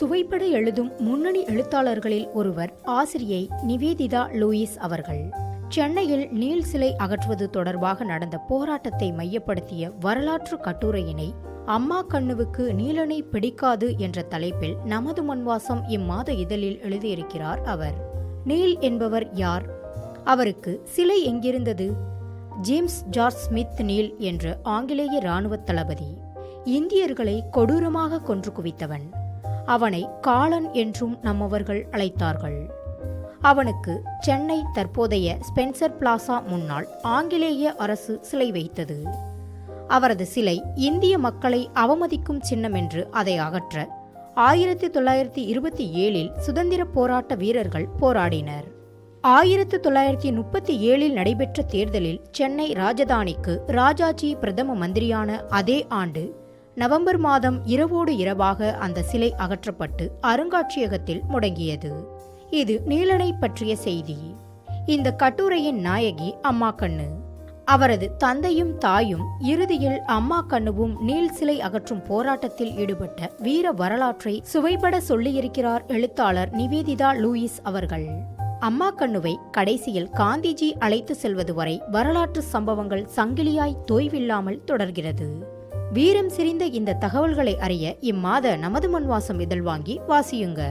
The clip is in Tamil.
சுவைப்பட எழுதும் முன்னணி எழுத்தாளர்களில் ஒருவர் ஆசிரியை நிவேதிதா லூயிஸ் அவர்கள். சென்னையில் நீல் சிலை அகற்றுவது தொடர்பாக நடந்த போராட்டத்தை மையப்படுத்திய வரலாற்று கட்டுரையினை அம்மா கண்ணுவுக்கு நீலனை பிடிக்காது என்ற தலைப்பில் நமது மண்வாசம் இம்மாத இதழில் எழுதியிருக்கிறார் அவர். நீல் என்பவர் யார்? அவருக்கு சிலை எங்கிருந்தது? ஜேம்ஸ் ஜார்ஜ் ஸ்மித் நீல் என்ற ஆங்கிலேய இராணுவ தளபதி இந்தியர்களை கொடூரமாக கொன்று குவித்தவன். அவனை காலன் என்றும் நம்மவர்கள் அழைத்தார்கள். அவனுக்கு சென்னை தற்போதைய ஸ்பென்சர் பிளாசா முன்னால் ஆங்கிலேய அரசு சிலை வைத்தது. அவரது சிலை இந்திய மக்களை அவமதிக்கும் சின்னம் என்று அதை அகற்ற ஆயிரத்தி தொள்ளாயிரத்தி இருபத்தி ஏழில் சுதந்திர போராட்ட வீரர்கள் போராடினர். ஆயிரத்தி தொள்ளாயிரத்தி முப்பத்தி ஏழில் நடைபெற்ற தேர்தலில் சென்னை ராஜதானிக்கு ராஜாஜி பிரதம மந்திரியான அதே ஆண்டு நவம்பர் மாதம் இரவோடு இரவாக அந்த சிலை அகற்றப்பட்டு அருங்காட்சியகத்தில் முடங்கியது. இது நீலனை பற்றிய செய்தி. இந்த கட்டுரையின் நாயகி அம்மா கண்ணு. அவரது தந்தையும் தாயும் இறுதியில் அம்மா கண்ணுவும் நீல் சிலை அகற்றும் போராட்டத்தில் ஈடுபட்ட வீர வரலாற்றை சுவைபட சொல்லியிருக்கிறார் எழுத்தாளர் நிவேதிதா லூயிஸ் அவர்கள். அம்மா கண்ணுவை கடைசியில் காந்திஜி அழைத்து செல்வது வரை வரலாற்று சம்பவங்கள் சங்கிலியாய் தொய்வில்லாமல் தொடர்கிறது. வீரம் சிரிந்த இந்த தகவல்களை அறிய இம்மாத நமது மண்வாசம் இதழ் வாங்கி வாசியுங்க.